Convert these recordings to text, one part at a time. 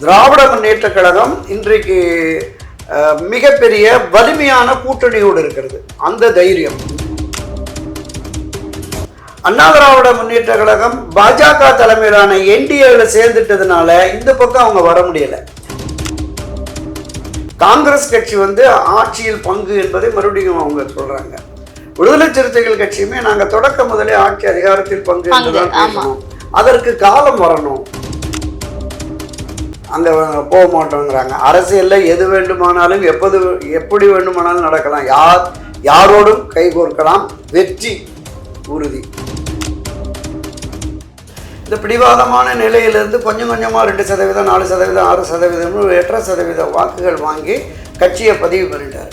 திராவிட முன்னேற்ற கழகம் இன்றைக்கு மிகப்பெரிய வலிமையான கூட்டணியோடு இருக்கிறது. அந்த தைரியம். அண்ணா திராவிட முன்னேற்ற கழகம் பாஜக தலைமையிலான என்டிஏல சேர்ந்துட்டதுனால இந்த பக்கம் அவங்க வர முடியல. காங்கிரஸ் கட்சி வந்து ஆட்சியில் பங்கு என்பதை மறுபடியும் அவங்க சொல்றாங்க. விடுதலை சிறுத்தைகள் கட்சியுமே நாங்க தொடக்க முதலே ஆட்சி அதிகாரத்தில் பங்கு என்றுதான். பேசணும். அதற்கு காலம் வரணும். அந்த போக மாட்டோங்கிறாங்க. அரசியலில் எது வேண்டுமானாலும் எப்போது எப்படி வேண்டுமானாலும் நடக்கலாம். யார் யாரோடும் கைகோர்க்கலாம் வெற்றி உறுதி. இந்த பிடிவாதமான நிலையிலிருந்து கொஞ்சம் கொஞ்சமாக ரெண்டு சதவீதம் நாலு சதவீதம் ஆறு சதவீதம் எட்டரை சதவீத வாக்குகள் வாங்கி கட்சியை பதிவு பண்ணிட்டார்.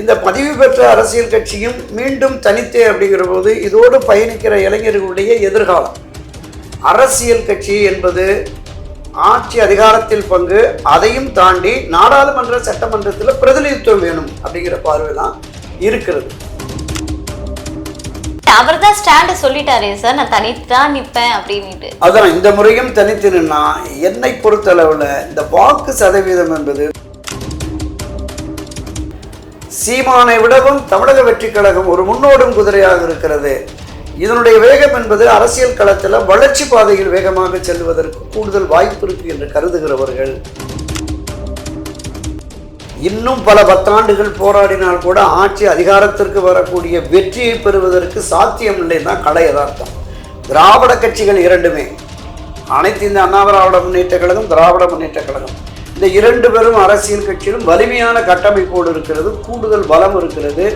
இந்த பதிவு பெற்ற அரசியல் கட்சியும் மீண்டும் தனித்தே அப்படிங்கிற போது இதோடு பயணிக்கிற இளைஞர்களுடைய எதிர்காலம். அரசியல் கட்சி என்பது ஆட்சி அதிகாரத்தில் பங்கு அதையும் தாண்டி நாடாளுமன்ற சட்டமன்றத்தில் பிரதிநிதித்துவம் வேணும் அப்படிங்கிற பார்வை தான் இருக்கிறது. அவர் தான் ஸ்டாண்ட சொல்லிட்டாரே சார் நான் தனித்து தான் நிப்பேன் அப்படின்னுட்டு. அதான் இந்த முறையும் தனித்து நின்னா என்னை பொறுத்தளவில் இந்த வாக்கு சதவீதம் என்பது சீமானை விடவும் தமிழக வெற்றி கழகம் ஒரு முன்னோடும் குதிரையாக இருக்கிறது. இதனுடைய வேகம் என்பது அரசியல் களத்தில் வளர்ச்சி பாதையில் வேகமாக செல்வதற்கு கூடுதல் வாய்ப்பு இருக்கு என்று கருதுகிறவர்கள். இன்னும் பல பத்தாண்டுகள் போராடினால் கூட ஆட்சி அதிகாரத்திற்கு வரக்கூடிய வெற்றியை பெறுவதற்கு சாத்தியமில்லை தான் கலை யதார்த்தம். திராவிட கட்சிகள் இரண்டுமே. அனைத்து இந்த அண்ணா திராவிட முன்னேற்ற கழகம் திராவிட முன்னேற்ற கழகம். இந்த இரண்டு பெரும் அரசியல் கட்சியிலும் வலிமையான கட்டமைப்போடு இருக்கிறது கூடுதல் பலம் இருக்கிறது.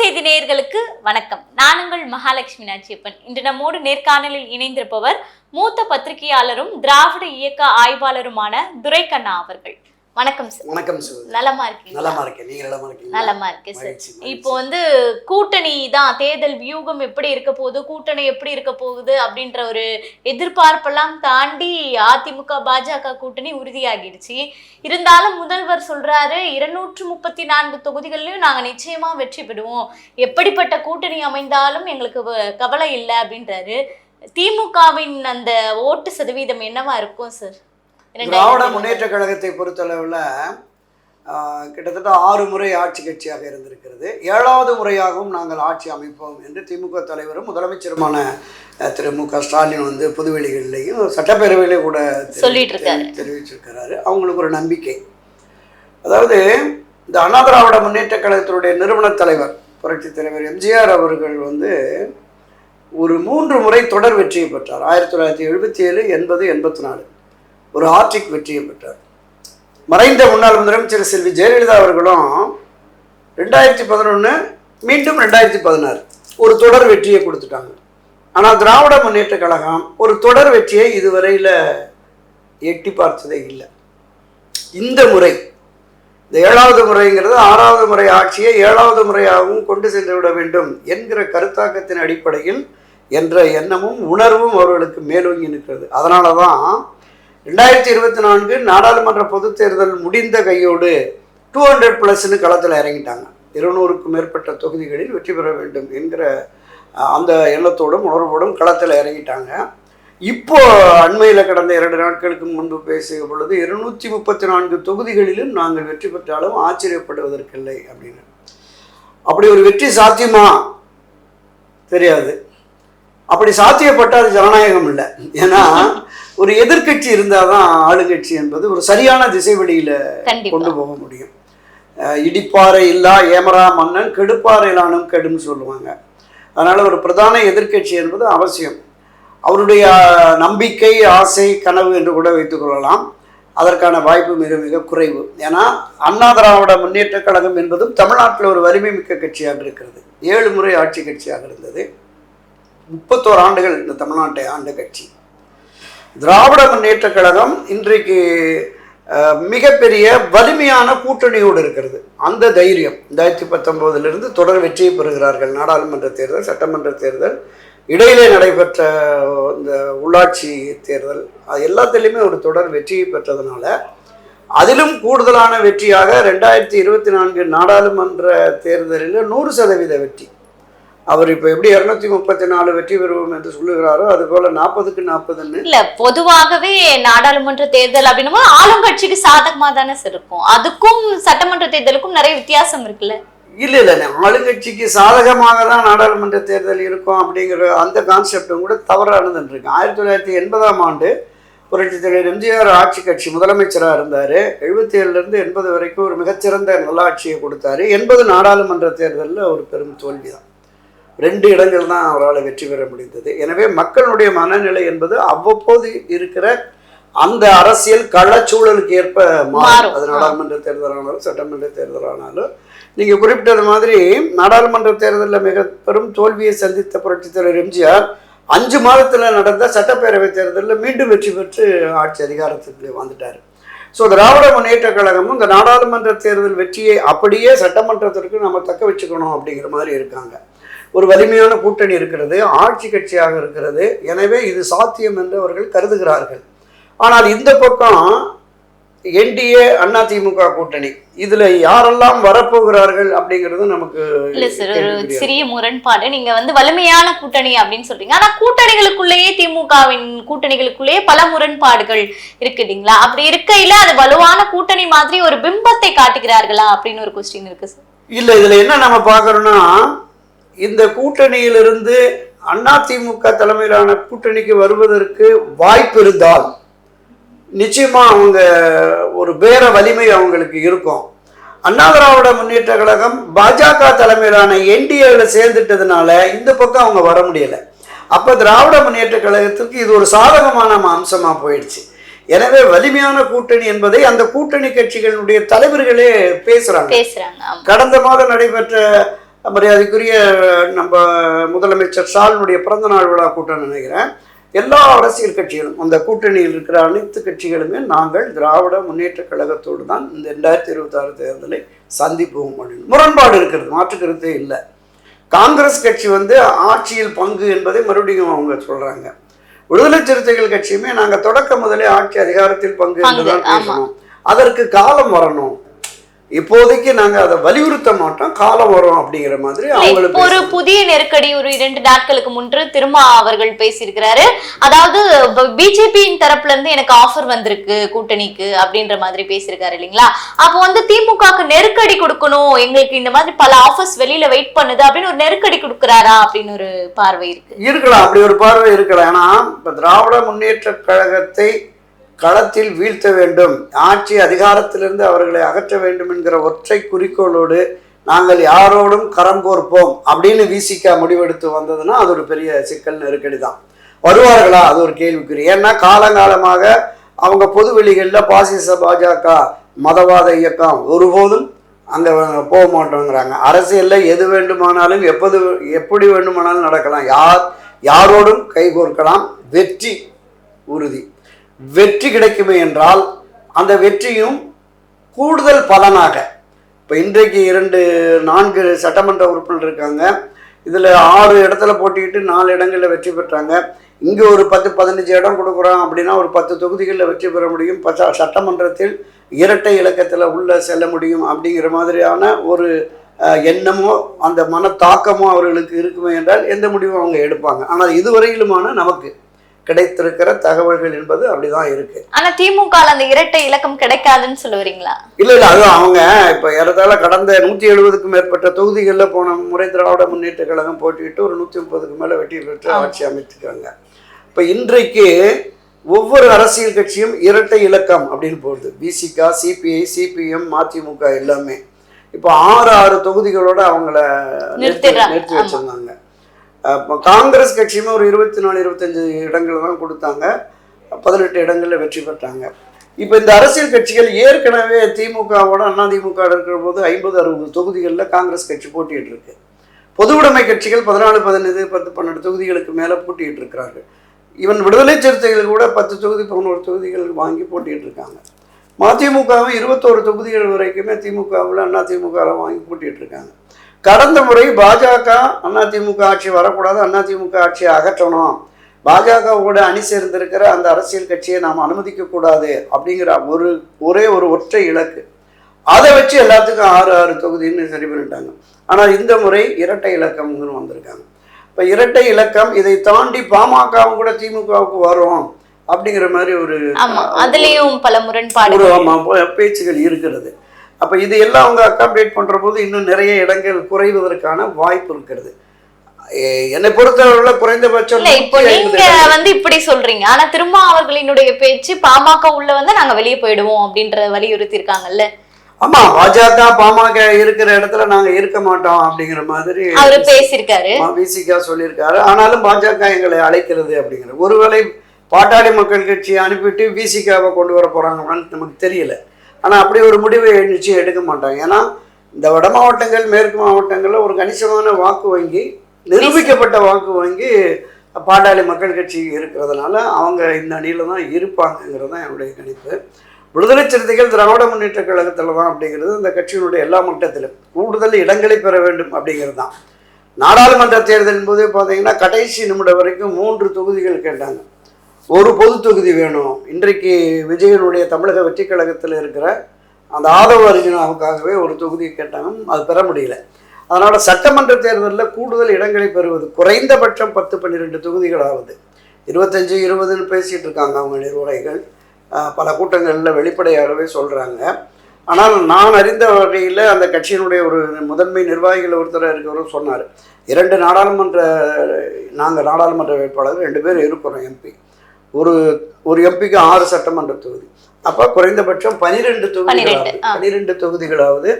செய்தி நேயர்களுக்கு வணக்கம். நான் உங்கள் மகாலட்சுமி நாச்சியப்பன். இன்று நம்மோடு நேர்காணலில் இணைந்திருப்பவர் மூத்த பத்திரிகையாளரும் திராவிட இயக்க ஆய்வாளருமான துரைக்கண்ணா அவர்கள். வணக்கம் சார் வணக்கம் சிவன் நலமா இருக்கீங்க நலமா இருக்கேன். நீங்க நலமா இருக்கீங்க நலமா இருக்கு சார். இப்போ வந்து கூட்டணி தான் தேர்தல் வியூகம் எப்படி இருக்க போகுது கூட்டணி எப்படி இருக்க போகுது அப்படின்ற ஒரு எதிர்பார்ப்பெல்லாம் தாண்டி அதிமுக பாஜக கூட்டணி உறுதியாகிடுச்சு. இருந்தாலும் முதல்வர் சொல்றாரு இருநூற்று முப்பத்தி நான்கு தொகுதிகளிலும் நாங்க நிச்சயமா வெற்றி பெறுவோம். எப்படிப்பட்ட கூட்டணி அமைந்தாலும் எங்களுக்கு கவலை இல்லை அப்படின்றாரு. திமுகவின் அந்த ஓட்டு சதவீதம் என்னவா இருக்கும் சார் திராவிட முன்னேற்ற கழகத்தை பொறுத்தளவில் கிட்டத்தட்ட ஆறு முறை ஆட்சி கட்சியாக இருந்திருக்கிறது. ஏழாவது முறையாகவும் நாங்கள் ஆட்சி அமைப்போம் என்று திமுக தலைவரும் முதலமைச்சருமான திரு மு க ஸ்டாலின் வந்து பொதுவெளிகளிலையும் சட்டப்பேரவையிலே கூட தெரிவிச்சிருக்கிறாரு. அவங்களுக்கு ஒரு நம்பிக்கை. அதாவது இந்த அண்ணா திராவிட முன்னேற்ற கழகத்தினுடைய நிறுவன தலைவர் புரட்சித் தலைவர் எம்ஜிஆர் அவர்கள் வந்து ஒரு மூன்று முறை தொடர் வெற்றியை பெற்றார். ஆயிரத்தி தொள்ளாயிரத்தி எழுபத்தி ஏழு எண்பது எண்பத்தி நாலு. ஒரு ஆர்டிக் வெற்றியை பெற்றார். மறைந்த முன்னாள் முதலமைச்சர் செல்வி ஜெயலலிதா அவர்களும் ரெண்டாயிரத்தி பதினொன்று மீண்டும் ரெண்டாயிரத்தி பதினாறு ஒரு தொடர் வெற்றியை கொடுத்துட்டாங்க. ஆனால் திராவிட முன்னேற்ற கழகம் ஒரு தொடர் வெற்றியை இதுவரையில் எட்டி பார்த்ததே இல்லை. இந்த முறை இந்த ஏழாவது முறைங்கிறது ஆறாவது முறை ஆட்சியை ஏழாவது முறையாகவும் கொண்டு சென்று விட வேண்டும் என்கிற கருத்தாக்கத்தின் அடிப்படையில் என்ற எண்ணமும் உணர்வும் அவர்களுக்கு மேலோங்கி நிற்கிறது. அதனால தான் ரெண்டாயிரத்தி இருபத்தி நான்கு நாடாளுமன்ற பொதுத் தேர்தல் முடிந்த கையோடு டூ ஹண்ட்ரட் ப்ளஸ்னு களத்தில் இறங்கிட்டாங்க. இருநூறுக்கும் மேற்பட்ட தொகுதிகளில் வெற்றி பெற வேண்டும் என்கிற அந்த எண்ணத்தோடும் உணர்வோடும் களத்தில் இறங்கிட்டாங்க. இப்போ அண்மையில் கடந்த இரண்டு நாட்களுக்கு முன்பு பேசிய பொழுது இருநூற்றி முப்பத்தி நான்கு தொகுதிகளிலும் நாங்கள் வெற்றி பெற்றாலும் ஆச்சரியப்படுவதற்கில்லை அப்படின்னு. அப்படி ஒரு வெற்றி சாத்தியமா? தெரியாது. அப்படி சாத்தியப்பட்டால் அது ஜனநாயகம் இல்லை. ஏன்னா ஒரு எதிர்க்கட்சி இருந்தால் தான் ஆளுங்கட்சி என்பது ஒரு சரியான திசை வழியில் கொண்டு போக முடியும். இடிப்பாறை இல்லா ஏமரா மன்னன் கெடுப்பாறையிலானும் கெடுன்னு சொல்லுவாங்க. அதனால் ஒரு பிரதான எதிர்க்கட்சி என்பது அவசியம். அவருடைய நம்பிக்கை ஆசை கனவு என்று கூட வைத்துக்கொள்ளலாம் அதற்கான வாய்ப்பு மிக மிக குறைவு. ஏன்னா அண்ணா திராவிட முன்னேற்ற கழகம் என்பதும் தமிழ்நாட்டில் ஒரு வலிமை மிக்க கட்சியாக இருக்கிறது. ஏழு முறை ஆட்சி கட்சியாக இருந்தது. முப்பத்தோரு ஆண்டுகள் இந்த தமிழ்நாட்டை ஆண்ட கட்சி. திராவிட முன்னேற்ற கழகம் இன்றைக்கு மிகப்பெரிய வலிமையான கூட்டணியோடு இருக்கிறது. அந்த தைரியம் ரெண்டாயிரத்தி பத்தொம்போதிலிருந்து தொடர் வெற்றியை பெறுகிறார்கள். நாடாளுமன்ற தேர்தல் சட்டமன்ற தேர்தல் இடையிலே நடைபெற்ற இந்த உள்ளாட்சி தேர்தல் அது எல்லாத்துலேயுமே ஒரு தொடர் வெற்றியை பெற்றதுனால அதிலும் கூடுதலான வெற்றியாக ரெண்டாயிரத்தி இருபத்தி நான்கு நாடாளுமன்ற தேர்தலில் நூறு சதவீத வெற்றி. அவர் இப்போ எப்படி இரநூத்தி முப்பத்தி நாலு வெற்றி பெறுவோம் என்று சொல்லுகிறாரோ அது போல நாற்பதுக்கு நாற்பதுன்னு இல்ல பொதுவாகவே நாடாளுமன்ற தேர்தல் அப்படின்னும் ஆளுங்கட்சிக்கு சாதகமா தானே இருக்கும். அதுக்கும் சட்டமன்ற தேர்தலுக்கும் நிறைய வித்தியாசம் இருக்குல்ல? இல்லை இல்லை ஆளுங்கட்சிக்கு சாதகமாக தான் நாடாளுமன்ற தேர்தல் இருக்கும் அப்படிங்கிற அந்த கான்செப்டும் கூட தவறானதுன்னு இருக்கு ஆயிரத்தி தொள்ளாயிரத்தி எண்பதாம் ஆண்டு புரட்சித் தலைவர் எம்ஜிஆர் ஆட்சி கட்சி முதலமைச்சராக இருந்தார். எழுபத்தி ஏழுலேருந்து எண்பது வரைக்கும் ஒரு மிகச்சிறந்த நல்லாட்சியை கொடுத்தாரு. எண்பது நாடாளுமன்ற தேர்தலில் ஒரு பெரும் தோல்வி தான் ரெண்டு இடங்கள் தான் அவரால் வெற்றி பெற முடிந்தது. எனவே மக்களுடைய மனநிலை என்பது அவ்வப்போது இருக்கிற அந்த அரசியல் களச்சூழலுக்கு ஏற்ப மாறும். அது நாடாளுமன்ற தேர்தலானாலும் சட்டமன்ற தேர்தலானாலும் நீங்க குறிப்பிட்டது மாதிரி நாடாளுமன்ற தேர்தலில் மிக பெரும் தோல்வியை சந்தித்த புரட்சித் தலைவர் எம்ஜிஆர் அஞ்சு மாதத்துல நடந்த சட்டப்பேரவை தேர்தலில் மீண்டும் வெற்றி பெற்று ஆட்சி அதிகாரத்துக்கு வந்துட்டார் ஸோ திராவிட முன்னேற்ற கழகமும் இந்த நாடாளுமன்ற தேர்தல் வெற்றியை அப்படியே சட்டமன்றத்திற்கு நம்ம தக்க வச்சுக்கணும் அப்படிங்கிற மாதிரி இருக்காங்க. ஒரு வலிமையான கூட்டணி இருக்கிறது ஆட்சி கட்சியாக இருக்கிறது. எனவே இது சாத்தியம் என்று அவர்கள் கருதுகிறார்கள். ஆனால் இந்த பக்கம் என்டிஏ அதிமுக கூட்டணி இதுல யாரெல்லாம் வரப்போகிறார்கள் அப்படிங்கிறது நமக்கு இல்ல சார் ஒரு சிறிய முரண்பாடு. நீங்க வந்து வலிமையான கூட்டணி அப்படின்னு சொல்றீங்க. ஆனா கூட்டணிகளுக்குள்ளேயே திமுகவின் கூட்டணிகளுக்குள்ளேயே பல முரண்பாடுகள் இருக்கு இல்லைங்களா? அப்படி இருக்கையில அது வலுவான கூட்டணி மாதிரி ஒரு பிம்பத்தை காட்டுகிறார்களா அப்படின்னு ஒரு கொஸ்டின் இருக்கு சார் இல்ல இதுல என்ன நம்ம பார்க்கறோம்னா இந்த கூட்டணியிலிருந்து அதிமுக தலைமையிலான கூட்டணிக்கு வருவதற்கு வாய்ப்பு இருந்தால் நிச்சயமா அவங்க ஒரு பேர வலிமை அவங்களுக்கு இருக்கும். அண்ணா திராவிட முன்னேற்ற கழகம் பாஜக தலைமையிலான என்டிஏல சேர்ந்துட்டதுனால இந்த பக்கம் அவங்க வர முடியல. அப்ப திராவிட முன்னேற்ற கழகத்திற்கு இது ஒரு சாதகமான அம்சமா போயிடுச்சு. எனவே வலிமையான கூட்டணி என்பதை அந்த கூட்டணி கட்சிகளுடைய தலைவர்களே பேசுறாங்க. கடந்த மாதம் நடைபெற்ற மரியாதைக்குரிய நம்ம முதலமைச்சர் ஸ்டாலினுடைய பிறந்த நாள் விழா கூட்டம் நினைக்கிறேன். எல்லா அரசியல் கட்சிகளும் அந்த கூட்டணியில் இருக்கிற அனைத்து கட்சிகளுமே நாங்கள் திராவிட முன்னேற்ற கழகத்தோடு தான் இந்த ரெண்டாயிரத்தி இருபத்தாறு தேர்தலை சந்திப்போம் அப்படின்னு. முரண்பாடு இருக்கிறது மாற்று கருத்தே இல்லை. காங்கிரஸ் கட்சி வந்து ஆட்சியில் பங்கு என்பதை மறுபடியும் அவங்க சொல்றாங்க. விடுதலை சிறுத்தைகள் கட்சியுமே நாங்க தொடக்க முதலே ஆட்சி அதிகாரத்தில் பங்கு என்றுதான் ஆமா. பேசணும். அதற்கு காலம் வரணும். இப்போதைக்கு நாங்க அதை வலியுறுத்த மாட்டோம். காலம் வரும் அப்படிங்கிற மாதிரி அவங்களுக்கு ஒரு புதிய நெருக்கடி ஒரு இரண்டு நாட்களுக்கு முன்று திருமா அவர்கள் பேசியிருக்கிறாரு. அதாவது பிஜேபியின் தரப்புல இருந்து எனக்கு ஆஃபர் வந்திருக்கு கூட்டணிக்கு அப்படின்ற மாதிரி பேசியிருக்காரு இல்லைங்களா? அப்போ வந்து திமுகக்கு நெருக்கடி கொடுக்கணும். எங்களுக்கு இந்த மாதிரி பல ஆஃபர்ஸ் வெளியில வெயிட் பண்ணுது அப்படின்னு ஒரு நெருக்கடி கொடுக்கறாரா அப்படின்னு ஒரு பார்வை இருக்கு. இருக்கலாம். அப்படி ஒரு பார்வை இருக்கலாம். ஏன்னா திராவிட முன்னேற்ற கழகத்தை களத்தில் வீழ்த்த வேண்டும். ஆட்சி அதிகாரத்திலிருந்து அவர்களை அகற்ற வேண்டும் என்கிற ஒற்றை குறிக்கோளோடு நாங்கள் யாரோடும் கரம் கோர்ப்போம் அப்படின்னு விசிக முடிவெடுத்து வந்ததுன்னா அது ஒரு பெரிய சிக்கல் நெருக்கடி தான். வருவார்களா? அது ஒரு கேள்விக்குறி. ஏன்னா காலங்காலமாக அவங்க பொது வெளிகளில் பாசிச பாஜக மதவாத இயக்கம் ஒருபோதும் அங்கே போக மாட்டோங்கிறாங்க. அரசியலில் எது வேண்டுமானாலும் எப்போது எப்படி வேண்டுமானாலும் நடக்கலாம். யார் யாரோடும் கைகோர்க்கலாம் வெற்றி உறுதி. வெற்றி கிடைக்குமே என்றால் அந்த வெற்றியும் கூடுதல் பலனாக. இப்போ இன்றைக்கு இரண்டு நான்கு சட்டமன்ற உறுப்பினர் இருக்காங்க. இதில் ஆறு இடத்துல போட்டிக்கிட்டு நாலு இடங்களில் வெற்றி பெற்றாங்க. இங்கே ஒரு பத்து பதினஞ்சு இடம் கொடுக்குறோம் அப்படின்னா ஒரு பத்து தொகுதிகளில் வெற்றி பெற முடியும். பச்ச- சட்டமன்றத்தில் இரட்டை இலக்கத்தில் உள்ள செல்ல முடியும் அப்படிங்கிற மாதிரியான ஒரு எண்ணமோ அந்த மன தாக்கமோ அவர்களுக்கு இருக்குமே என்றால் எந்த முடிவும் அவங்க எடுப்பாங்க. ஆனால் இதுவரையிலுமான நமக்கு கிடைத்திருக்கிற தகவல்கள் என்பது அப்படிதான் இருக்கு. ஆனா திமுக அந்த இரட்டை இலக்கம் கிடைக்காதுன்னு சொல்ல வரீங்களா இல்ல இல்ல அது அவங்க இப்ப ஏறத்தாழ கடந்த நூத்தி எழுபதுக்கும் மேற்பட்ட தொகுதிகளில் போன முறை திராவிட முன்னேற்ற கழகம் போட்டியிட்டு ஒரு நூத்தி முப்பதுக்கு மேல வெற்றி பெற்று. ஆட்சி அமைத்துக்காங்க இப்ப இன்றைக்கு ஒவ்வொரு அரசியல் கட்சியும் இரட்டை இலக்கம் அப்படின்னு போகுது பிசிகா சிபிஐ சிபிஎம் மதிமுக எல்லாமே. இப்போ ஆறு ஆறு தொகுதிகளோட அவங்கள நிறுத்தி. வச்சிருந்தாங்க. காங்கிரஸ் கட்சியுமே ஒரு இருபத்தி நாலு இருபத்தஞ்சு இடங்கள் தான் கொடுத்தாங்க. பதினெட்டு இடங்களில் வெற்றி பெற்றாங்க. இப்போ இந்த அரசியல் கட்சிகள் ஏற்கனவே திமுகவோட அதிமுக இருக்கிற போது ஐம்பது அறுபது தொகுதிகளில் காங்கிரஸ் கட்சி போட்டிட்டு இருக்கு. பொதுவுடைமை கட்சிகள் பதினாலு பதினஞ்சு பத்து பன்னெண்டு தொகுதிகளுக்கு மேலே போட்டிட்டு இருக்கிறார்கள். இவன் விடுதலை சிறுத்தைகள் கூட பத்து தொகுதி பதினோரு தொகுதிகள் வாங்கி போட்டிட்டு இருக்காங்க. மதிமுகவும் இருபத்தோரு தொகுதிகள் வரைக்குமே திமுகவில் அண்ணா வாங்கி போட்டிட்டு இருக்காங்க. கடந்த முறை பாஜக அதிமுக ஆட்சி வரக்கூடாது அதிமுக ஆட்சியை அகற்றணும். பாஜகவோட அணி சேர்ந்திருக்கிற அந்த அரசியல் கட்சியை நாம் அனுமதிக்க கூடாது அப்படிங்கிற ஒரு ஒரே ஒரு ஒற்றை இலக்கு. அதை வச்சு எல்லாத்துக்கும் ஆறு ஆறு தொகுதின்னு சரி பண்ணிட்டாங்க. ஆனால் இந்த முறை இரட்டை இலக்கம்னு வந்திருக்காங்க. இப்போ இரட்டை இலக்கம் இதை தாண்டி பாமகவும் கூட திமுகவுக்கு வரும் அப்படிங்கிற மாதிரி ஒரு அதுலயும் பல ப- பேச்சுகள் இருக்கிறது. அப்ப இது எல்லாம் அவங்க அக்காமடேட் பண்ற போது இன்னும் நிறைய இடங்கள் குறைவதற்கான வாய்ப்பு இருக்கிறது. என்னை பொறுத்தவரை குறைந்தபட்சம் இப்போ 150 நீங்க. வந்து இப்படி சொல்றீங்க. ஆனா திரும்ப அவர்களினுடைய பேச்சு பாமக உள்ள வந்து நாங்க வெளியே போயிடுவோம் அப்படின்ற வலியுறுத்தி இருக்காங்கல்ல ஆமா பாஜக பாமக இருக்கிற இடத்துல நாங்க இருக்க மாட்டோம் அப்படிங்கிற மாதிரி அவரு பேசியிருக்காரு. விசிகா சொல்லியிருக்காரு. ஆனாலும் பாஜக எங்களை அழைக்கிறது அப்படிங்கிற ஒருவேளை பாட்டாளி மக்கள் கட்சி அனுப்பிட்டு விசிகாவை கொண்டு வர போறாங்களான்னு நமக்கு தெரியல. ஆனால் அப்படி ஒரு முடிவை நிச்சயம் எடுக்க மாட்டாங்க. ஏன்னா இந்த வட மாவட்டங்கள் மேற்கு மாவட்டங்களில் ஒரு கணிசமான வாக்கு வங்கி நிரூபிக்கப்பட்ட வாக்கு வங்கி பாட்டாளி மக்கள் கட்சி இருக்கிறதுனால அவங்க இந்த அணியில் தான் இருப்பாங்கங்கிறது தான் என்னுடைய கணிப்பு. விடுதலை சிறுத்தைகள் திராவிட முன்னேற்ற கழகத்தில் தான் அப்படிங்கிறது இந்த கட்சியினுடைய எல்லா மட்டத்திலும் கூடுதல் இடங்களை பெற வேண்டும் அப்படிங்கிறது தான். நாடாளுமன்ற தேர்தலின் போது பார்த்தீங்கன்னா கடைசி நிமிடம் வரைக்கும் மூன்று தொகுதிகள் கேட்டாங்க. ஒரு பொது தொகுதி வேணும். இன்றைக்கு விஜயனுடைய தமிழக வெற்றி கழகத்தில் இருக்கிற அந்த ஆதவ அர்ஜுனாவுக்காகவே ஒரு தொகுதி கேட்டாங்க அது பெற முடியல. அதனால் சட்டமன்ற தேர்தலில் கூடுதல் இடங்களை பெறுவது குறைந்தபட்சம் பத்து பன்னிரெண்டு தொகுதிகளாவது. இருபத்தஞ்சி இருபதுன்னு பேசிகிட்டு இருக்காங்க அவங்க நிர்வாகிகள். பல கூட்டங்களில் வெளிப்படையாகவே சொல்கிறாங்க ஆனால் நான் அறிந்த வகையில் அந்த கட்சியினுடைய ஒரு முதன்மை நிர்வாகிகள் ஒருத்தர் இருக்கிறவரும் சொன்னார். இரண்டு நாடாளுமன்ற நாங்கள் நாடாளுமன்ற வேட்பாளர் ரெண்டு பேர் இருக்கிறோம் எம்பி. ஒரு ஒரு எம்பிக்கு ஆறு சட்டமன்ற தொகுதி அப்போ குறைந்தபட்சம் பனிரெண்டு தொகுதிகளாவது. பனிரெண்டு தொகுதிகளாவது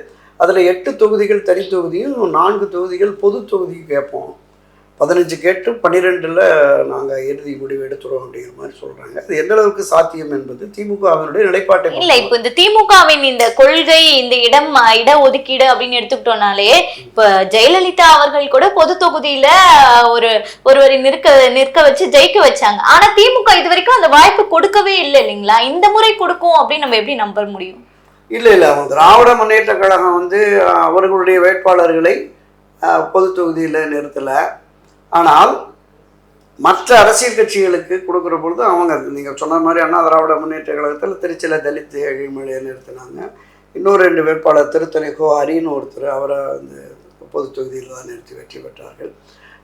அதில் எட்டு தொகுதிகள் தனி தொகுதியும் நான்கு தொகுதிகள் பொது தொகுதி கேட்போம் பதினஞ்சு கேட்டு பன்னிரெண்டில் நாங்கள் இறுதி முடிவு எடுத்துறோம் அப்படிங்கிற மாதிரி சொல்கிறாங்க அது எந்த அளவுக்கு சாத்தியம் என்பது திமுகவினுடைய நிலைப்பாட்டை இல்ல. இப்போ இந்த திமுகவின் இந்த கொள்கை இந்த இடம் இட ஒதுக்கீடு அப்படின்னு எடுத்துக்கிட்டோம்னாலே இப்ப ஜெயலலிதா அவர்கள் கூட பொது தொகுதியில ஒரு ஒருவரை நிற்க நிற்க வச்சு ஜெயிக்க வச்சாங்க. ஆனா திமுக இது வரைக்கும் அந்த வாய்ப்பு கொடுக்கவே இல்லை இல்லைங்களா? இந்த முறை கொடுக்கும் அப்படின்னு நம்ம எப்படி நம்ப முடியும்? இல்லை இல்லை. அவங்க திராவிட முன்னேற்ற கழகம் வந்து அவர்களுடைய வேட்பாளர்களை பொது தொகுதியில் நிறுத்தலை. ஆனால் மற்ற அரசியல் கட்சிகளுக்கு கொடுக்குற பொழுது அவங்க நீங்கள் சொன்ன மாதிரி அண்ணா திராவிட முன்னேற்ற கழகத்தில் திருச்சியில் தலித் ஏழிமலையை நிறுத்தினாங்க. இன்னொரு ரெண்டு வேட்பாளர் திருத்தணி கோ ஹரின்னு ஒருத்தர் அவரை அந்த பொது தொகுதியில் தான் நிறுத்தி வெற்றி பெற்றார்கள்.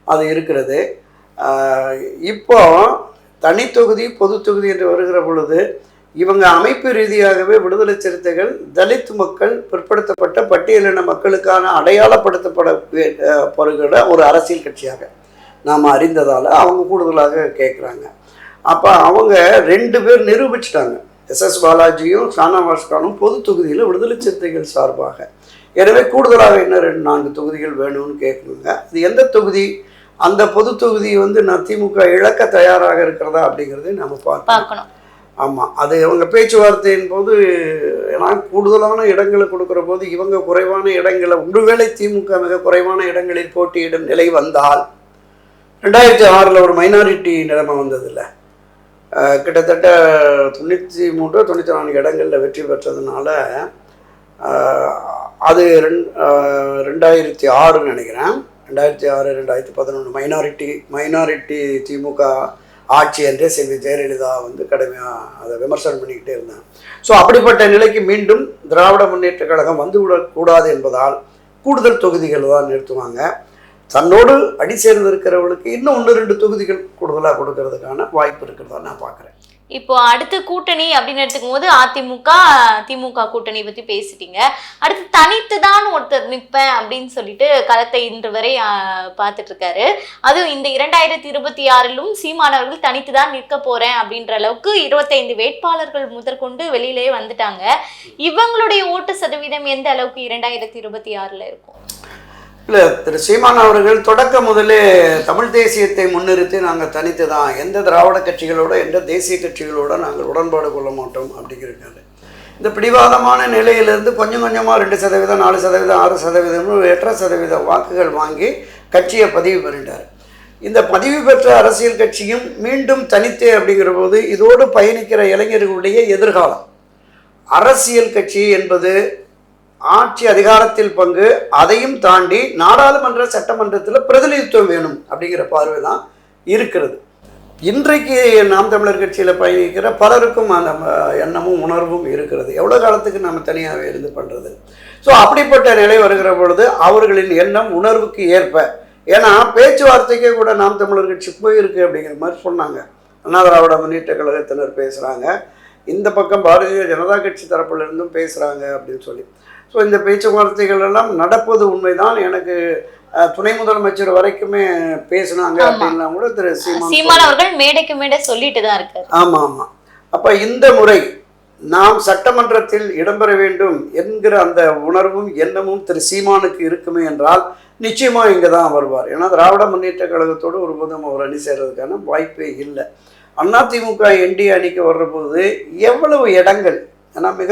அது இருக்கிறது. இப்போ தனி தொகுதி பொது தொகுதி என்று வருகிற பொழுது இவங்க அமைப்பு ரீதியாகவே விடுதலை சிறுத்தைகள் தலித் மக்கள் பிற்படுத்தப்பட்ட பட்டியலின மக்களுக்கான அடையாளப்படுத்தப்பட வே- ஒரு அரசியல் கட்சியாக. நாம் அறிந்ததால் அவங்க கூடுதலாக கேட்குறாங்க அப்போ அவங்க ரெண்டு பேர் நிரூபிச்சிட்டாங்க. எஸ்எஸ் பாலாஜியும் ஷானவாஸ் கானும் பொது தொகுதியில் விடுதலை சிறுத்தைகள் சார்பாக. எனவே கூடுதலாக இன்னும் ரெண்டு நான்கு தொகுதிகள் வேணும்னு கேட்கணுங்க இது எந்த தொகுதி? அந்த பொது தொகுதி வந்து நான் திமுக இழக்க தயாராக இருக்கிறதா அப்படிங்கிறதை நம்ம பார்க்கணும். ஆமாம் அது அவங்க பேச்சுவார்த்தையின் போது ஏன்னா கூடுதலான இடங்களை கொடுக்குற போது இவங்க குறைவான இடங்களை ஒருவேளை திமுக மிக குறைவான இடங்களில் போட்டியிடும் நிலை வந்தால் ரெண்டாயிரத்தி ஆறில் ஒரு மைனாரிட்டி நிலைமை வந்ததில்ல. கிட்டத்தட்ட தொண்ணூற்றி மூன்று தொண்ணூற்றி நான்கு இடங்களில் வெற்றி பெற்றதுனால அது ரெண் ரெண்டாயிரத்தி ஆறுன்னு நினைக்கிறேன். ரெண்டாயிரத்தி ஆறு ரெண்டாயிரத்தி பதினொன்று மைனாரிட்டி மைனாரிட்டி திமுக ஆட்சி என்றே செல்வி ஜெயலலிதா வந்து கடுமையாக அதை விமர்சனம் பண்ணிக்கிட்டே இருந்தாங்க. ஸோ அப்படிப்பட்ட நிலைக்கு மீண்டும் திராவிட முன்னேற்ற கழகம் வந்துவிடக்கூடாது என்பதால் கூடுதல் தொகுதிகள் தான் நிறுத்துவாங்க. தன்னோடு அடி சேர்ந்திருக்கிறவர்களுக்கு இன்னும் ஒன்று ரெண்டு தொகுதிகள் கூடுதலாக கொடுக்கறதுக்கான வாய்ப்பு இருக்கிறதா நான் பார்க்குறேன். இப்போ அடுத்து கூட்டணி அப்படின்னு எடுத்துக்கும் போது அதிமுக திமுக கூட்டணி பத்தி பேசிட்டீங்க. அடுத்து தனித்து தான் ஒருத்தர் நிற்பேன் அப்படின்னு சொல்லிட்டு களத்தை இன்று வரை பார்த்துட்டு இருக்காரு. அதுவும் இந்த இரண்டாயிரத்தி இருபத்தி ஆறிலும் சீமானவர்கள் தனித்து தான் நிற்க போறேன் அப்படின்ற அளவுக்கு இருபத்தைந்து வேட்பாளர்கள் முதற்கொண்டு வெளியிலேயே வந்துட்டாங்க. இவங்களுடைய ஓட்டு சதவீதம் எந்த அளவுக்கு இரண்டாயிரத்தி இருபத்தி ஆறுல இருக்கும்? இல்லை திரு சீமான் அவர்கள் தொடக்க முதலே தமிழ் தேசியத்தை முன்னிறுத்தி நாங்கள் தனித்து தான் எந்த திராவிட கட்சிகளோட எந்த தேசிய கட்சிகளோட நாங்கள் உடன்பாடு கொள்ள மாட்டோம் அப்படிங்கிறாரு இந்த பிடிவாதமான நிலையிலிருந்து கொஞ்சம் கொஞ்சமாக ரெண்டு சதவீதம் நாலு சதவீதம் ஆறு சதவீதம் எட்டரை சதவீத வாக்குகள் வாங்கி கட்சியை பதிவு பண்ணிட்டார். இந்த பதிவு பெற்ற அரசியல் கட்சியும் மீண்டும் தனித்தே அப்படிங்கிற போது இதோடு பயணிக்கிற இளைஞர்களுடைய எதிர்காலம். அரசியல் கட்சி என்பது ஆட்சி அதிகாரத்தில் பங்கு அதையும் தாண்டி நாடாளுமன்ற சட்டமன்றத்தில் பிரதிநிதித்துவம் வேணும் அப்படிங்கிற பார்வை தான் இருக்கிறது. இன்றைக்கு நாம் தமிழர் கட்சியில் பயணிக்கிற பலருக்கும் அந்த எண்ணமும் உணர்வும் இருக்கிறது. எவ்வளோ காலத்துக்கு நம்ம தனியாகவே இருந்து பண்ணுறது ஸோ அப்படிப்பட்ட நிலை வருகிற பொழுது அவர்களின் எண்ணம் உணர்வுக்கு ஏற்ப ஏன்னா பேச்சுவார்த்தைக்கே கூட நாம் தமிழர் கட்சி போயிருக்கு அப்படிங்கிற மாதிரி சொன்னாங்க. அண்ணா திராவிட முன்னேற்ற கழகத்தினர் பேசுகிறாங்க இந்த பக்கம் பாரதிய ஜனதா கட்சி தரப்புல இருந்தும் பேசுகிறாங்க அப்படின்னு சொல்லி. ஸோ இந்த பேச்சுவார்த்தைகள் எல்லாம் நடப்பது உண்மைதான். எனக்கு துணை முதலமைச்சர் வரைக்குமே பேசுனாங்க ஆமா. அப்படின்லாம் கூட திரு சீமான் அவர்கள் மேடைக்கு மேடை சொல்லிட்டு தான் இருக்காரு. ஆமாம் ஆமாம் அப்போ இந்த முறை நாம் சட்டமன்றத்தில் இடம்பெற வேண்டும் என்கிற அந்த உணர்வும் எண்ணமும் திரு சீமானுக்கு இருக்குமே என்றால் நிச்சயமா இங்கே தான் வருவார். ஏன்னா திராவிட முன்னேற்ற கழகத்தோடு ஒருபோதும் அவர் அணி சேர்றதுக்கான வாய்ப்பே இல்லை. அதிமுக என்டிஏ அணிக்கு வர்றபோது எவ்வளவு இடங்கள் ஏன்னா மிக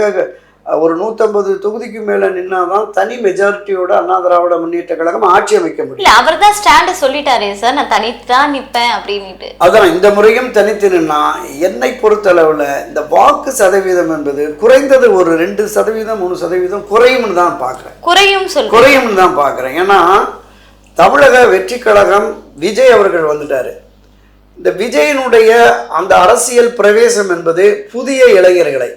ஒரு நூற்றம்பது தொகுதிக்கு மேலே நின்னாதான் தனி மெஜாரிட்டியோட அண்ணா திராவிட முன்னேற்ற கழகம் ஆட்சி அமைக்க முடியும். அவர் தான் ஸ்டாண்ட் சொல்லிட்டாரே சார் நான் தனித்து தான் நிப்பேன் அப்படின்னுட்டு. அதான் இந்த முறையும் தனித்து நின்னா என்னை பொறுத்தளவில் இந்த வாக்கு சதவீதம் என்பது குறைந்தது ஒரு ரெண்டு சதவீதம் மூணு சதவீதம் குறையும்னு தான் பார்க்குறேன் குறையும் சொல்லு குறையும்னு தான் பார்க்குறேன் ஏன்னா தமிழக வெற்றி கழகம் விஜய் அவர்கள் வந்துட்டாரு. இந்த விஜயனுடைய அந்த அரசியல் பிரவேசம் என்பது புதிய இளைஞர்களை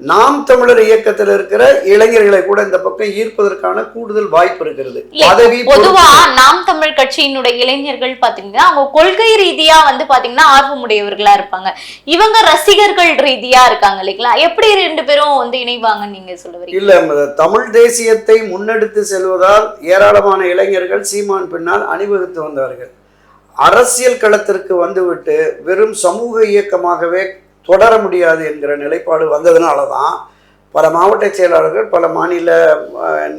நாம் தமிழர் இயக்கத்தில் இருக்கிற இளைஞர்களை கூட இந்த பக்கம் ஈர்ப்பதற்கான கூடுதல் வாய்ப்பு இருக்கிறது. பதவி பொதுவா நாம் தமிழ் கட்சியினுடைய இளைஞர்கள் பாத்தீங்கன்னா அவங்க கொள்கை ரீதியா வந்து பாத்தீங்கன்னா ஆர்வமுடையவர்களா இருப்பாங்க. இவங்க ரசிகர்கள் ரீதியா இருக்காங்க இல்லைங்களா? எப்படி ரெண்டு பேரும் வந்து இணைவாங்கன்னு நீங்க சொல்ல வரீங்க? இல்ல தமிழ் தேசியத்தை முன்னெடுத்து செல்வதால் ஏராளமான இளைஞர்கள் சீமான் பின்னால் அணிவகுத்து வந்தார்கள். அரசியல் களத்திற்கு வந்துவிட்டு வெறும் சமூக இயக்கமாகவே தொடர முடியாது என்கிற நிலைப்பாடு வந்ததுனால தான் பல மாவட்ட செயலாளர்கள் பல மாநில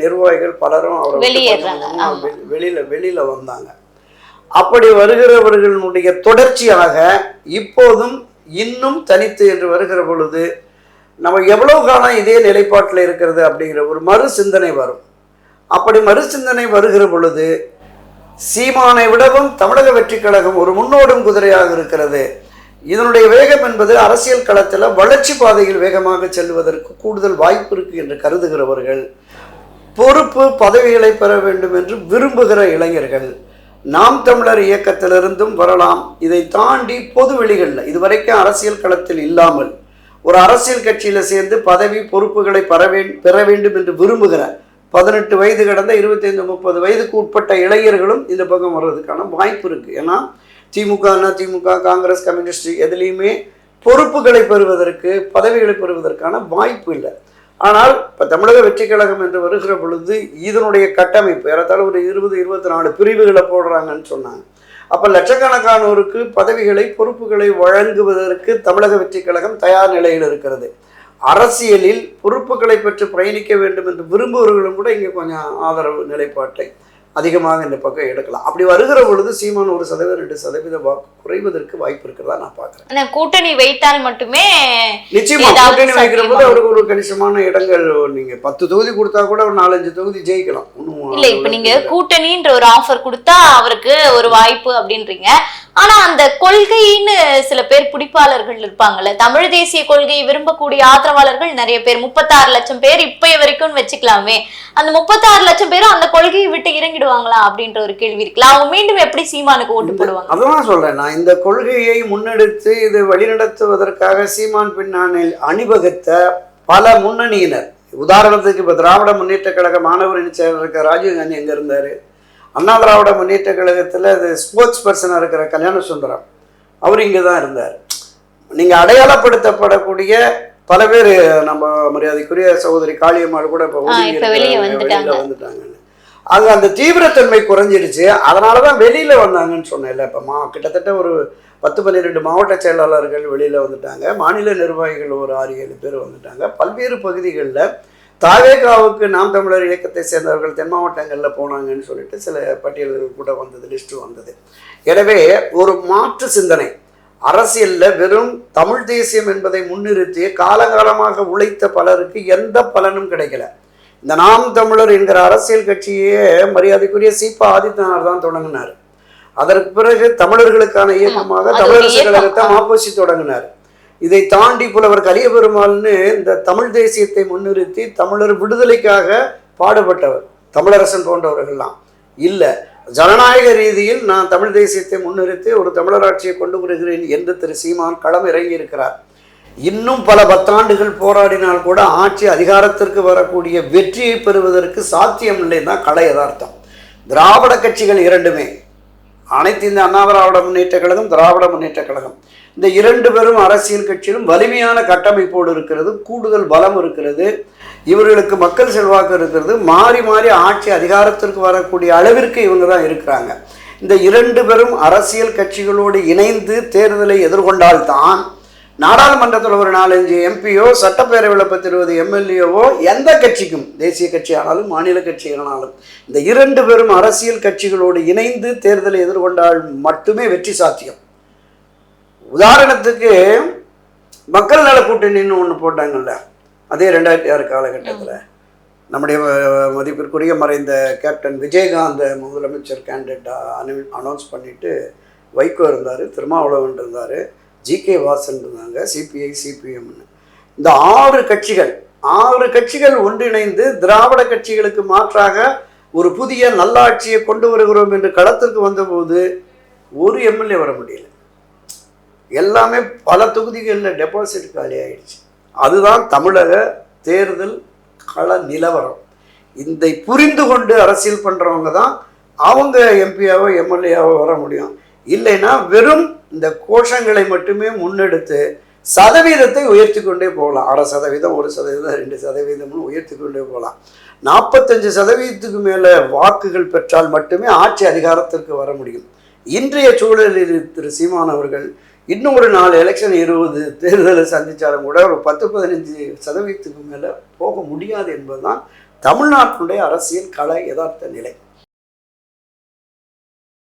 நிர்வாகிகள் பலரும் அவரை வெளியில வெளியில வந்தாங்க. அப்படி வருகிறவர்களுடைய தொடர்ச்சியாக இப்போதும் இன்னும் தனித்து என்று வருகிற பொழுது நம்ம எவ்வளவு காலம் இதே நிலைப்பாட்டில் இருக்கிறது அப்படிங்கிற ஒரு மறு சிந்தனை வரும். அப்படி மறு சிந்தனை வருகிற பொழுது சீமானை விடவும் தமிழக வெற்றி கழகம் ஒரு முன்னோடும் குதிரையாக இருக்கிறது. இதனுடைய வேகம் என்பது அரசியல் களத்தில் வளர்ச்சி பாதையில் வேகமாக செல்வதற்கு கூடுதல் வாய்ப்பு இருக்குது என்று கருதுகிறவர்கள் பொறுப்பு பதவிகளை பெற வேண்டும் என்று விரும்புகிற இளைஞர்கள் நாம் தமிழர் இயக்கத்திலிருந்தும் வரலாம். இதை தாண்டி பொது வெளிகளில் இதுவரைக்கும் அரசியல் களத்தில் இல்லாமல் ஒரு அரசியல் கட்சியில் சேர்ந்து பதவி பொறுப்புகளை பெற பெற வேண்டும் என்று விரும்புகிற பதினெட்டு வயது கடந்த இருபத்தைந்து முப்பது வயதுக்கு உட்பட்ட இளைஞர்களும் இந்த பக்கம் வர்றதுக்கான வாய்ப்பு இருக்குது ஏன்னா திமுக திமுக காங்கிரஸ் கம்யூனிஸ்ட் எதுலேயுமே பொறுப்புகளை பெறுவதற்கு பதவிகளை பெறுவதற்கான வாய்ப்பு இல்லை. ஆனால் இப்போ தமிழக வெற்றி கழகம் என்று வருகிற பொழுது இதனுடைய கட்டமைப்பு ஏறத்தாழ ஒரு இருபது இருபத்தி நாலு பிரிவுகளை போடுறாங்கன்னு சொன்னாங்க. அப்போ லட்சக்கணக்கானோருக்கு பதவிகளை பொறுப்புகளை வழங்குவதற்கு தமிழக வெற்றி கழகம் தயார் நிலையில் இருக்கிறது. அரசியலில் பொறுப்புகளை பெற்று பயணிக்க வேண்டும் என்று விரும்புபவர்களும் கூட இங்கே கொஞ்சம் ஆதரவு நிலைப்பாட்டை அதிகமாக இந்த பக்கம் எடுக்கலாம். அப்படி வருகிற பொழுது சீமான் ஒரு சதவீதம் ரெண்டு சதவீத வாக்கு குறைவதற்கு வாய்ப்பு இருக்கிறதா நான் பார்க்குறேன். கூட்டணி வைத்தால் மட்டுமே நிச்சயமா கூட்டணி வைக்கிற போது? அவருக்கு ஒரு கணிசமான இடங்கள் நீங்க பத்து தொகுதி கொடுத்தா கூட ஒரு நாலஞ்சு தொகுதி ஜெயிக்கலாம். ஒண்ணும் இல்ல இப்ப நீங்க கூட்டணின்ற ஒரு ஆஃபர் கொடுத்தா அவருக்கு ஒரு வாய்ப்பு அப்படின்றீங்க. ஆனா அந்த கொள்கைன்னு சில பேர் பிடிப்பாளர்கள் இருப்பாங்கல்ல தமிழ் தேசிய கொள்கையை விரும்பக்கூடிய ஆதரவாளர்கள் நிறைய பேர் முப்பத்தாறு லட்சம் பேர் இப்பய வரைக்கும் வச்சுக்கலாமே. அந்த முப்பத்தாறு லட்சம் பேரும் அந்த கொள்கையை விட்டு இறங்கிடுவாங்களா அப்படின்ற ஒரு கேள்வி இருக்குல்ல. அவங்க மீண்டும் எப்படி சீமானுக்கு ஓட்டு போடுவாங்க? அதான் சொல்றேன். நான் இந்த கொள்கையை முன்னெடுத்து இது வழிநடத்துவதற்காக சீமான் பின்னானில் அணிவகுத்த பல முன்னணியினர். உதாரணத்துக்கு இப்போ திராவிட முன்னேற்ற கழக மாணவர் அணி செயலர் இருக்க ராஜீவ் காந்தி எங்க இருந்தாரு? அண்ணா திராவிட முன்னேற்ற கழகத்தில் அது ஸ்போர்ட்ஸ் பர்சனாக இருக்கிற கல்யாண சுந்தரம். அவர் இங்கே தான் இருந்தார். நீங்கள் அடையாளப்படுத்தப்படக்கூடிய பல பேர் நம்ம மரியாதைக்குரிய சகோதரி காளியம்மாள் கூட இப்போ ஆ, இப்ப வெளியே வந்துட்டாங்க. அது அந்த தீவிரத்தன்மை குறைஞ்சிருச்சு அதனால தான் வெளியில் வந்தாங்கன்னு சொன்னேன்ல. இப்போ மா கிட்டத்தட்ட ஒரு பத்து பன்னிரெண்டு மாவட்ட செயலாளர்கள் வெளியில் வந்துட்டாங்க. மாநில நிர்வாகிகள் ஒரு ஆறு ஏழு பேர் வந்துட்டாங்க. பல்வேறு பகுதிகளில் தாவேகாவுக்கு நாம் தமிழர் இயக்கத்தை சேர்ந்தவர்கள் தென் மாவட்டங்களில் போனாங்கன்னு சொல்லிட்டு சில பட்டியல்கள் கூட வந்தது லிஸ்ட்டு வந்தது. எனவே ஒரு மாற்று சிந்தனை. அரசியலில் வெறும் தமிழ் தேசியம் என்பதை முன்னிறுத்தி காலகாலமாக உழைத்த பலருக்கு எந்த பலனும் கிடைக்கல. இந்த நாம் தமிழர் என்கிற அரசியல் கட்சியே மரியாதைக்குரிய சீபா ஆதித்தனார் தான் தொடங்கினார். அதற்கு பிறகு தமிழர்களுக்கான இயக்கமாக தமிழரசு. கழகத்தை மாப்போசி தொடங்கினார். இதை தாண்டி புலவர் கலியபெருமாள்னு இந்த தமிழ் தேசியத்தை முன்னிறுத்தி தமிழர் விடுதலைக்காக பாடுபட்டவர் தமிழரசன் போன்றவர்கள்லாம். இல்லை ஜனநாயக ரீதியில் நான் தமிழ் தேசியத்தை முன்னிறுத்தி ஒரு தமிழராட்சியை கொண்டு வருகிறேன் என்று திரு சீமான் களம் இறங்கி இருக்கிறார் இன்னும் பல பத்தாண்டுகள் போராடினால் கூட ஆட்சி அதிகாரத்திற்கு வரக்கூடிய வெற்றியை பெறுவதற்கு சாத்தியமில்லை தான் கலை யதார்த்தம். திராவிட கட்சிகள் இரண்டுமே. அனைத்து இந்த அண்ணா திராவிட முன்னேற்ற கழகம் திராவிட முன்னேற்ற கழகம். இந்த இரண்டு பேரும் அரசியல் கட்சியிலும் வலிமையான கட்டமைப்போடு இருக்கிறது கூடுதல் பலம் இருக்கிறது இவர்களுக்கு மக்கள் செல்வாக்கு இருக்கிறது மாறி மாறி ஆட்சி அதிகாரத்திற்கு வரக்கூடிய அளவிற்கு இவங்க தான் இருக்கிறாங்க. இந்த இரண்டு பேரும் அரசியல் கட்சிகளோடு இணைந்து தேர்தலை எதிர்கொண்டால்தான் நாடாளுமன்றத்தில் ஒரு நாலஞ்சு எம்பியோ சட்டப்பேரவையில் பத்து இருபது எம்எல்ஏவோ எந்த கட்சிக்கும் தேசிய கட்சி ஆனாலும் மாநில கட்சி ஆனாலும் இந்த இரண்டு பேரும் அரசியல் கட்சிகளோடு இணைந்து தேர்தலை எதிர்கொண்டால் மட்டுமே வெற்றி சாத்தியம். உதாரணத்துக்கு மக்கள் நல கூட்டணின்னு ஒன்று போட்டாங்கல்ல அதே ரெண்டாயிரத்தி ஆறு காலகட்டத்தில். நம்முடைய மதிப்பிற்குரிய மறைந்த கேப்டன் விஜயகாந்த் முதலமைச்சர் கேண்டிடேட்டாக அனௌன்ஸ் பண்ணிட்டு வைகோ இருந்தார் திருமாவளவன் இருந்தார். ஜிகே வாசன் இருந்தாங்க சிபிஐ சிபிஎம்னு இந்த ஆறு கட்சிகள் ஆறு கட்சிகள் ஒன்றிணைந்து திராவிட கட்சிகளுக்கு மாற்றாக ஒரு புதிய நல்லாட்சியை கொண்டு வருகிறோம் என்று களத்திற்கு வந்தபோது ஒரு எம்எல்ஏ வர முடியல. எல்லாமே பல தொகுதிகளில் டெபாசிட் காலி ஆயிடுச்சு. அதுதான் தமிழக தேர்தல் கள நிலவரம். இதை புரிந்து கொண்டு அரசியல் பண்ணுறவங்க தான் அவங்க எம்பியாவோ எம்எல்ஏவோ வர முடியும். இல்லைன்னா வெறும் இந்த கோஷங்களை மட்டுமே முன்னெடுத்து சதவீதத்தை உயர்த்தி கொண்டே போகலாம். அரை சதவீதம் ஒரு சதவீதம் ரெண்டு சதவீதம்னு உயர்த்தி கொண்டே போகலாம். நாற்பத்தஞ்சு சதவீதத்துக்கு மேலே வாக்குகள் பெற்றால் மட்டுமே ஆட்சி அதிகாரத்திற்கு வர முடியும். இன்றைய சூழலில் திரு சீமான் அவர்கள் இன்னும் ஒரு நாலு எலெக்ஷன் இருபது தேர்தலை சந்தித்தாலும் கூட ஒரு பத்து பதினஞ்சு சதவீதத்துக்கு மேலே போக முடியாது என்பதுதான் தமிழ்நாட்டினுடைய அரசியல் கலை யதார்த்த நிலை.